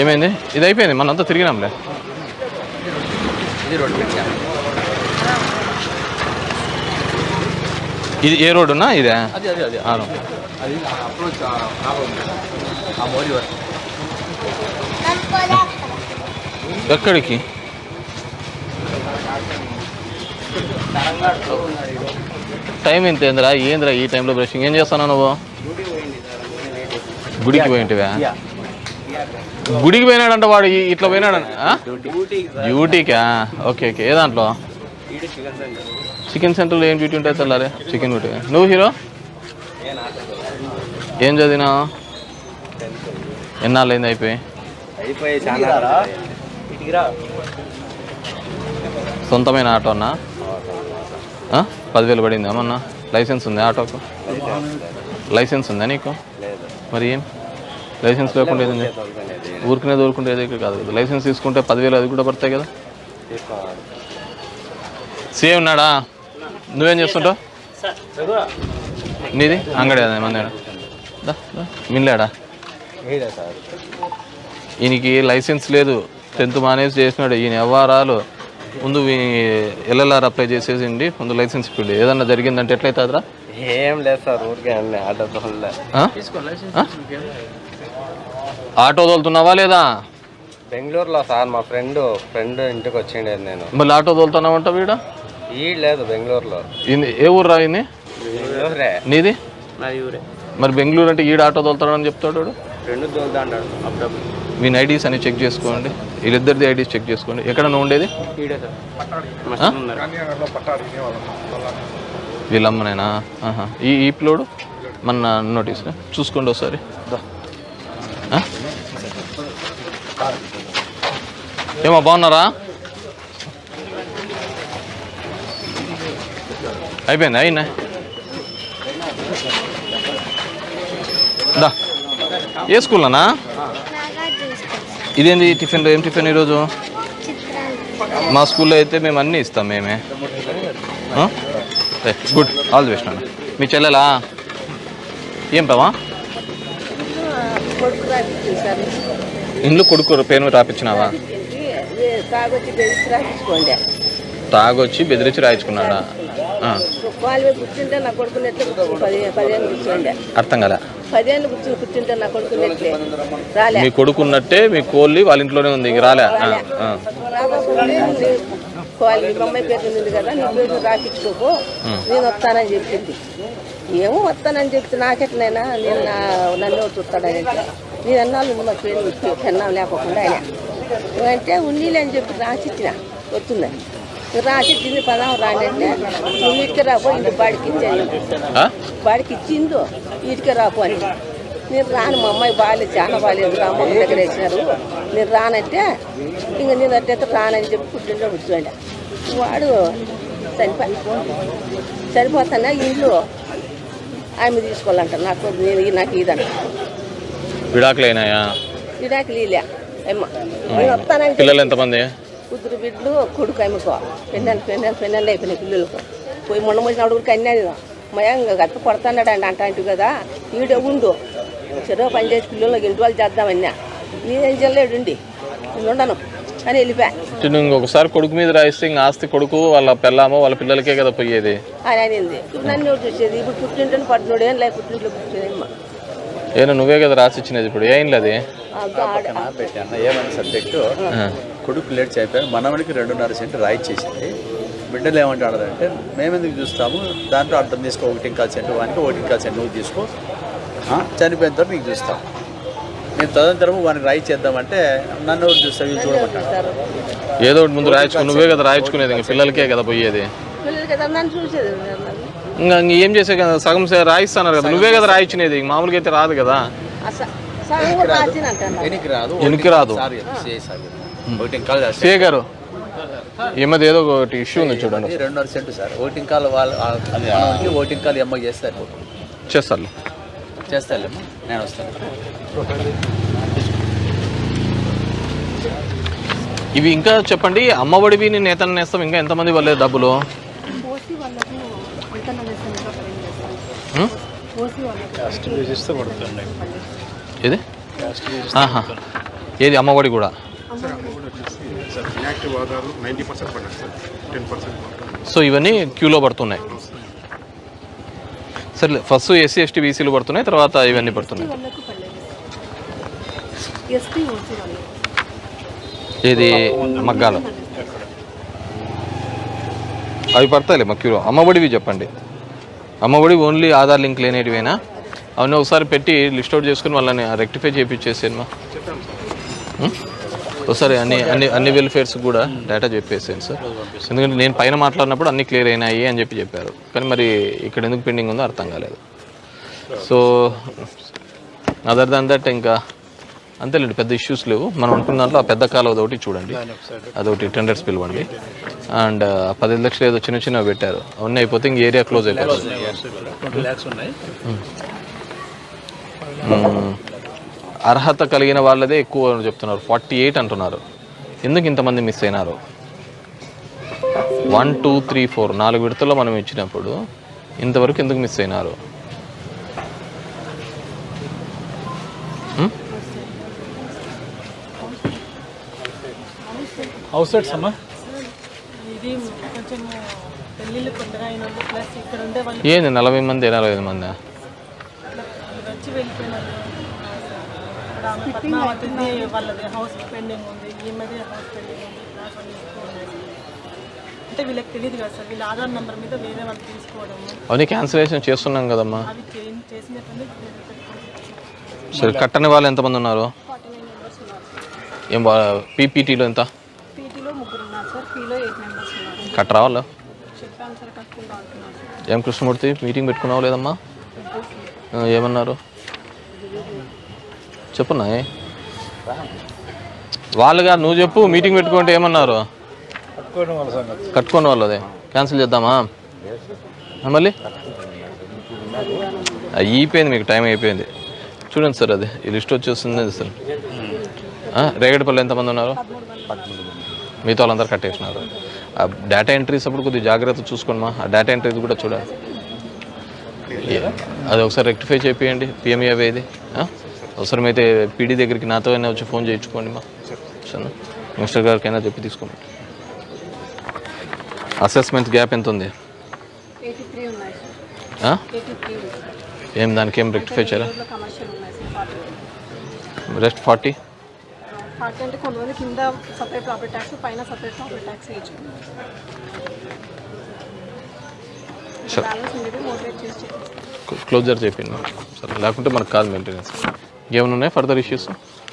ఏమైంది? ఇది అయిపోయింది మనంతా తిరిగినాంలే. ఇది ఏ రోడ్డునా ఇదే? అవును ఎక్కడికి? టైం ఎంత ఏందిరా? ఏందిరా ఈ టైంలో బ్రషింగ్ ఏం చేస్తాను నువ్వు? గుడికి పోయింటివా? గుడికి పోయినాడంట వాడు ఇట్లా పోయినాడు. డ్యూటీకా? Okay okay. ఏ దాంట్లో? చికెన్ సెంటర్లో ఏం డ్యూటీ ఉంటుంది తెల్లారే? Chicken duty. నువ్వు హీరో? ఏం చదివినావు? ఎన్నాళ్ళు అయింది అయిపోయి సొంతమైన ఆటోనా? ఆ? పదివేలు పడిందా మొన్న? లైసెన్స్ ఉందా ఆటోకు? లైసెన్స్ ఉందా నీకు? మరి ఏం? లైసెన్స్ లేకుండా ఏది ఊరికనే దూరుకుంటే ఏది కాదు కదా. లైసెన్స్ తీసుకుంటే పదివేలు అది కూడా పడతాయి కదా? సేమ్ ఉన్నాడా? నువ్వేం చేస్తుంటావు? నీది? అంగడి అదే సార్. ఈయనకి లైసెన్స్ లేదు. టెన్త్ మానేసి చేసినాడు. ఈయన వ్యవహారాలు ముందు ఎల్ఎల్ఆర్ అప్లై చేసేసిండి ముందు లైసెన్స్ ఇప్పిండి. ఏదన్నా జరిగిందంటే ఎట్లయితుందిరా? ఏం లేదు సార్ ఊరికే అన్నీ ఆటోతో ఆ? ఆ? ఆటో తోలుతున్నావా లేదా? బెంగళూరులో సార్ మా ఫ్రెండ్ ఫ్రెండ్ ఇంటికి వచ్చిండే నేను. మళ్ళీ ఆటో తోలుతున్నావంట వీడ? ఈ లేదు బెంగళూరులో. ఇది ఏ ఊరు రా ఇది బెంగళూరే. నీది? మరి బెంగళూరు అంటే ఈడ ఆటో తోలుతాడని చెప్తాడు వాడు. రెండు దోలుతా అంటాడు అప్పుడప్పుడు. మీ ఐడీస్ అని చెక్ చేసుకోండి. వీళ్ళిద్దరిది ఐడీస్ చెక్ చేసుకోండి. ఎక్కడ నువ్వు ఉండేది? వీళ్ళమ్మనేనా? ఆహా. ఈ ఈ పిల్లోడు? మన నోటీస్ చూసుకోండి ఒకసారి. ఆ? ఏమో బాగున్నారా? అయిపోయింది? అయినా? దా. ఏ స్కూల్లోనా ఇదేంది టిఫిన్ ఏం టిఫిన్ ఈరోజు? మా స్కూల్లో అయితే మేము అన్నీ ఇస్తాం మేమే. గుడ్. ఆల్ ది బెస్ట్ నాన్న. మీ చెల్లెలా? ఏం పవా? ఇంట్లో కొడుకు పేరు రాపించినావా తాగొచ్చి బెదిరించి రాయించుకున్నాడా? అర్థం కదా మీ కొడుకు ఉన్నట్టే మీ కోళ్ళి వాళ్ళ ఇంట్లోనే ఉంది ఇంక రాలే. అమ్మాయి పేరు ఉంది కదా నీ పేరు రాపించుకోకు నేను వస్తానని చెప్పింది. ఏమో వస్తానని చెప్తే నాకెట్లయినా నేను నా- నన్ను చూస్తాడని నేను అన్నాళ్ళు ఉంది మా పేరు పెన్నాం లేకోకుండా ఆయన. అంటే ఉన్నీలే అని చెప్పి రాసిచ్చిన వస్తుందని రాసిచ్చింది పదాం రాండి అంటే నువ్వు ఇటుక రాబో ఇంటి బాడికి ఇచ్చాను ఆ? వాడికి ఇచ్చిందో ఇటుక రాపు అని. నేను రాను మా అమ్మాయి బాగాలేదు చాలా బాగాలేదు మా అమ్మ దగ్గర వేసినారు? నేను రానంటే ఇంక నేను అట్టయితే రానని చెప్పి పుట్టింట్లో కూర్చోండి వాడు చనిపోయి చనిపోతానా ఇల్లు ఆమె తీసుకోవాలంట. నాకు నేను నాకు ఇదంట. విడాకులు అయినాయా? విడాకులు ఇలే అమ్మ నేను పిల్లలు ఎంతమంది? కుదురు బిడ్డలు కొడుకు అమ్ముకో పెన్నెలు పెన్నెలు పెన్నెలు అయిపోయినాయి పిల్లలకు. పోయి మొన్న వచ్చినప్పుడు కూడా కన్యాది మయంగా గట్టు కొడతాన్నాడు అండి అంటాంటి కదా. ఈడే ఉండు. చెరువు పని చేసి పిల్లలకి ఇంటి వాళ్ళు చేద్దామన్నా నేనేం చేయలేడు ఉండి. నేను ఉండను. అని వెళ్ళిపోయా. ఇంకొకసారి కొడుకు మీద రాయిస్తే ఇంక ఆస్తి కొడుకు వాళ్ళ పిల్లమో వాళ్ళ పిల్లలకే కదా పోయేది. అని అనింది. ఇప్పుడు నన్ను ఎవరు చూసేది? ఇప్పుడు పుట్టింటని ఏం లేక పుట్టింట్లో అమ్మ. ఏనా నువ్వే కదా రాసిచ్చినది ఇప్పుడు. ఏంటి అది? ఆ గాడ- పెట్టాను ఏమైనా సబ్జెక్టు. కొడుకు లేట్ అయిపోయారు మనవడికి రెండున్నర సెంటు రాయిచ్చేసింది బిడ్డలు ఏమంటాడంటే మేమెందుకు చూస్తాము? దాంట్లో అర్థం తీసుకో ఒకటి ఇంకా సెంటు వానికి ఒకటి ఇంకా సెంటు నువ్వు తీసుకో. ఆ, చనిపోయిన తర్వాత నీకు చూస్తాం. నేను తదనంతరం వానికి రాయి చేద్దామంటే నన్ను ఎవరు చూస్తావు వీళ్ళు చూడమంటాడు సార్ ఏదో ఒకటి ముందు రాయించుకో. నువ్వే కదా రాయించుకునేది ఇంక పిల్లలకే కదా పోయేది. పిల్లలకి కదా నన్ను చూసేది నన్ను. ఇంకా ఇంక ఏం చేసే కదా? సగం సే- రాయిస్తున్నారు కదా. నువ్వే కదా రాయించినది. మామూలుగా అయితే రాదు కదా. ఆ స- సగం కూడా రాసిన అంటాను వెనక్కి రాదు. వెనక్కి రాదు. సార్ చెప్పు, సిఐ సార్. చెప్పు. ఒకటి ఇంకా సే గారు ఈ మధ్య ఏదో ఒకటి ఇష్యూ ఉంది చూడండి. రెండున్నర సెంటు సార్. ఒకటి ఇంకా వాళ్ళు ఒకటి ఇంకా అమ్మ చేస్తారు. చేస్తాను చేస్తాలేమ్మా? నేను వస్తాను. ఇవి ఇంకా చెప్పండి అమ్మఒడివి నేను నేతన నేస్తాం ఇంకా ఎంతమంది వాళ్ళే డబ్బులు? ఆహా. ఏది? అమ్మఒడి కూడా? సో ఇవన్నీ క్యూలో పడుతున్నాయి. సరే ఫస్ట్ ఎస్సీ ఎస్టీ బీసీలు పడుతున్నాయి తర్వాత ఇవన్నీ పడుతున్నాయి. ఏది? మగ్గాలు. అవి పడతాయిలే మా క్యూలో అమ్మఒడివి చెప్పండి. అమ్మఒడి ఓన్లీ ఆధార్ లింక్ లేనిటివేనా? అవన్నీ ఒకసారి పెట్టి లిస్ట్ అవుట్ చేసుకుని వాళ్ళని రెక్టిఫై చేయించేసేయండి మా? ఉం? ఒకసారి అన్ని అన్ని అన్ని వెల్ఫేర్స్ కూడా డేటా చెప్పేసాను సార్ ఎందుకంటే నేను పైన మాట్లాడినప్పుడు అన్ని క్లియర్ అయినాయి అని చెప్పి చెప్పారు. కానీ మరి ఇక్కడ ఎందుకు పెండింగ్ ఉందో అర్థం కాలేదు. సో అదర్ దాన్ దట్ ఇంకా అంతేలేండి పెద్ద ఇష్యూస్ లేవు. మనం అనుకున్న దాంట్లో ఆ పెద్ద కాలువ ఒకటి చూడండి. అదొకటి టెండర్స్ పిలవండి. అండ్ పది లక్షలు ఏదో చిన్న చిన్నవి పెట్టారు. అవన్నీ అయిపోతే ఇంక ఏరియా క్లోజ్ అయిపోతుంది. అర్హత కలిగిన వాళ్ళదే ఎక్కువ అని చెప్తున్నారు. ఫార్టీ ఎయిట్ అంటున్నారు. ఎందుకు ఇంతమంది మిస్ అయినారు? వన్ టూ త్రీ ఫోర్ నాలుగు విడతల్లో మనం ఇచ్చినప్పుడు ఇంతవరకు ఎందుకు మిస్ అయినారు? మ్మ్? హౌస్ సైడ్స్ అమ్మా. ఇది కొంచెం పెళ్ళిళ్ళు కొత్తగా అయిన వాళ్ళు ప్లస్ ఇక్కడ ఉండే వాళ్ళు ఏంది నలభై మంది నలభై ఐదు మంది? వచ్చి ఇక్కడ ఆమె పద్మావతిది వాళ్ళది హౌస్ పెండింగ్ ఉంది ఈమెది హౌస్ పెండింగ్ ఉంది. అంటే వీళ్ళకి తెలియదు కదా సార్ వీళ్ళ ఆధార్ నెంబర్ మీద వేరే వాళ్ళు తీసుకోవడము. అవన్నీ క్యాన్సిలేషన్ చేస్తున్నాం కదమ్మా. అవి చేంజ్ చేసినట్టు సరే కట్టని వాళ్ళు ఎంతమంది ఉన్నారు? ఏం పీపీటీలో ఎంత? పీటీలో ముగ్గురు ఉన్నారు సార్ పీలో ఎయిట్ మెంబర్స్ ఉన్నారు. కట్టరా వాళ్ళు? చెప్పాను సార్ కట్టుకుంటా అంటున్నారు సార్. ఏం కృష్ణమూర్తి? మీటింగ్ పెట్టుకున్నావు లేదమ్మా? ఏమన్నారు? చెప్పున్నా వాళ్ళుగా నువ్వు చెప్పు మీటింగ్ పెట్టుకుంటే ఏమన్నారు? కట్టుకోని వాళ్ళు అదే క్యాన్సిల్ చేద్దామా? మళ్ళీ? అయిపోయింది మీకు టైం అయిపోయింది. చూడండి సార్ అది ఈ లిస్ట్ వచ్చేస్తుంది సార్. రేగడిపల్లి ఎంతమంది ఉన్నారు? మీతో వాళ్ళందరూ కట్టేసినారు ఆ డేటా ఎంట్రీస్ అప్పుడు కొద్దిగా జాగ్రత్త చూసుకోండి ఆ డేటా ఎంట్రీస్ కూడా చూడాలి. అది ఒకసారి రెక్టిఫై చేయండి పిఎంఈ అవేది అవసరమైతే పీడీ దగ్గరికి నాతో అయినా వచ్చి ఫోన్ చేయించుకోండి మా. సరే మినిస్టర్ గారికి అయినా చెప్పి తీసుకోండి. అసెస్మెంట్ గ్యాప్ ఎంత ఉంది? ఏం దానికి ఏం rectify forty. Rest forty? Forty అంటే కొంతమంది కింద సపరేట్ ప్రాపర్టీ ట్యాక్స్ పైన సపరేట్ ప్రాపర్టీ ట్యాక్స్ వేయించుకున్నారు సరే. బ్యాలెన్స్ ఉండేది మోటివేట్ చేసి చేపిస్తాం క్లోజర్ చేయండి. సరే లేకుంటే మనకు కాదు మెయింటెనెన్స్ Явно не, фарда реши.